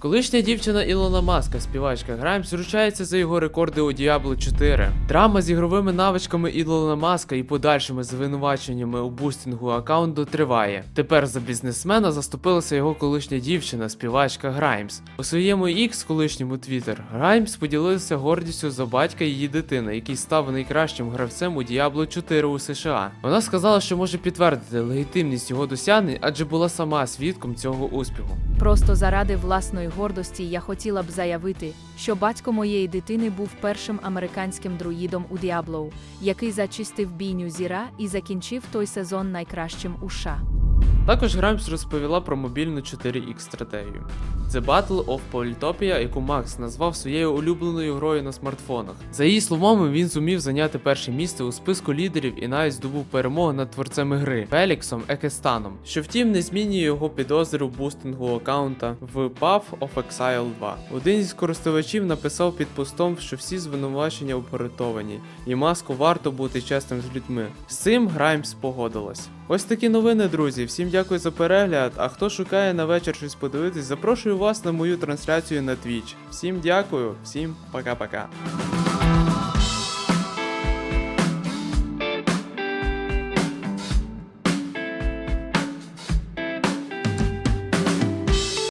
Колишня дівчина Ілона Маска, співачка Граймс, ручається за його рекорди у Diablo 4. Драма з ігровими навичками Ілона Маска і подальшими звинуваченнями у бустингу аккаунту триває. Тепер за бізнесмена заступилася його колишня дівчина, співачка Граймс. У своєму X, колишньому Twitter, Граймс поділилася гордістю за батька її дитини, який став найкращим гравцем у Diablo 4 у США. Вона сказала, що може підтвердити легітимність його досягнень, адже була сама свідком цього успіху. Просто заради власної гордості я хотіла б заявити, що батько моєї дитини був першим американським друїдом у Діаблоу, який зачистив бійню зіра і закінчив той сезон найкращим у США. Також Граймс розповіла про мобільну 4X стратегію. The Battle of Polytopia, яку Макс назвав своєю улюбленою грою на смартфонах. За її словами, він зумів зайняти перше місце у списку лідерів і навіть здобув перемогу над творцями гри Феліксом Екестаном, що втім не змінює його підозри в бустингу аккаунта в Path of Exile 2. Один із користувачів написав під постом, що всі звинувачення уперетовані, і маску варто бути чесним з людьми. З цим Граймс погодилась. Ось такі новини, друзі. Всім дякую за перегляд. А хто шукає на вечір щось подивитись, запрошую вас на мою трансляцію на Twitch. Всім дякую, всім пока-пока.